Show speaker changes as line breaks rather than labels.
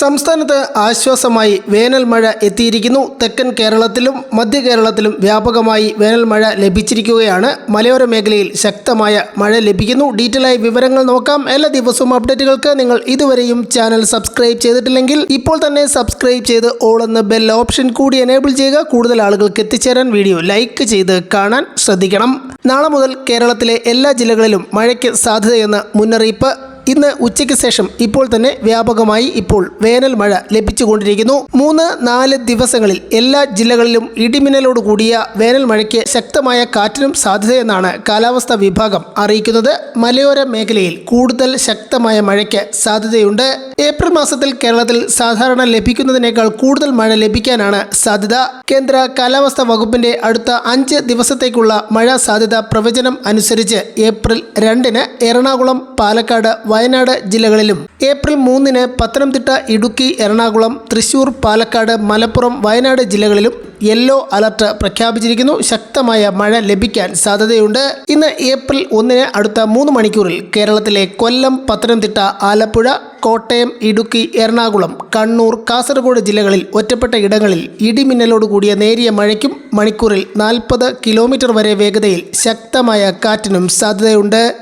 സംസ്ഥാനത്ത് ആശ്വാസമായി വേനൽ മഴ എത്തിയിരിക്കുന്നു. തെക്കൻ കേരളത്തിലും മധ്യ കേരളത്തിലും വ്യാപകമായി വേനൽ മഴ ലഭിച്ചിരിക്കുകയാണ്. മലയോര മേഖലയിൽ ശക്തമായ മഴ ലഭിക്കുന്നു. ഡീറ്റെയിൽ ആയി വിവരങ്ങൾ നോക്കാം. എല്ലാ ദിവസവും അപ്ഡേറ്റുകൾക്ക് നിങ്ങൾ ഇതുവരെയും ചാനൽ സബ്സ്ക്രൈബ് ചെയ്തിട്ടില്ലെങ്കിൽ ഇപ്പോൾ തന്നെ സബ്സ്ക്രൈബ് ചെയ്ത് ഓൾ എന്ന ബെൽ ഓപ്ഷൻ കൂടി എനേബിൾ ചെയ്യുക. കൂടുതൽ ആളുകൾക്ക് എത്തിച്ചേരാൻ വീഡിയോ ലൈക്ക് ചെയ്ത് കാണാൻ ശ്രദ്ധിക്കണം. നാളെ മുതൽ കേരളത്തിലെ എല്ലാ ജില്ലകളിലും മഴയ്ക്ക് സാധ്യതയെന്ന് മുന്നറിയിപ്പ് ഇന്ന് ഉച്ചയ്ക്ക് ശേഷം ഇപ്പോൾ തന്നെ വ്യാപകമായി ഇപ്പോൾ വേനൽ മഴ ലഭിച്ചുകൊണ്ടിരിക്കുന്നു. മൂന്ന് നാല് ദിവസങ്ങളിൽ എല്ലാ ജില്ലകളിലും ഇടിമിന്നലോട് കൂടിയ വേനൽ മഴയ്ക്ക് ശക്തമായ കാറ്റിനും സാധ്യതയെന്നാണ് കാലാവസ്ഥാ വിഭാഗം അറിയിക്കുന്നത്. മലയോര മേഖലയിൽ കൂടുതൽ ശക്തമായ മഴയ്ക്ക് സാധ്യതയുണ്ട്. ഏപ്രിൽ മാസത്തിൽ കേരളത്തിൽ സാധാരണ ലഭിക്കുന്നതിനേക്കാൾ കൂടുതൽ മഴ ലഭിക്കാനാണ് സാധ്യത. കേന്ദ്ര കാലാവസ്ഥാ വകുപ്പിന്റെ അടുത്ത അഞ്ച് ദിവസത്തേക്കുള്ള മഴ സാധ്യത പ്രവചനം അനുസരിച്ച് ഏപ്രിൽ രണ്ടിന് എറണാകുളം പാലക്കാട് വയനാട് ജില്ലകളിലും ഏപ്രിൽ മൂന്നിന് പത്തനംതിട്ട ഇടുക്കി എറണാകുളം തൃശൂർ പാലക്കാട് മലപ്പുറം വയനാട് ജില്ലകളിലും യെല്ലോ അലർട്ട് പ്രഖ്യാപിച്ചിരിക്കുന്നു. ശക്തമായ മഴ ലഭിക്കാൻ സാധ്യതയുണ്ട്. ഇന്ന് ഏപ്രിൽ ഒന്നിന് അടുത്ത മൂന്ന് മണിക്കൂറിൽ കേരളത്തിലെ കൊല്ലം പത്തനംതിട്ട ആലപ്പുഴ കോട്ടയം ഇടുക്കി എറണാകുളം കണ്ണൂർ കാസർഗോഡ് ജില്ലകളിൽ ഒറ്റപ്പെട്ട ഇടങ്ങളിൽ ഇടിമിന്നലോടുകൂടിയ നേരിയ മഴയ്ക്കും മണിക്കൂറിൽ നാൽപ്പത് കിലോമീറ്റർ വരെ വേഗതയിൽ ശക്തമായ കാറ്റിനും സാധ്യതയുണ്ട്.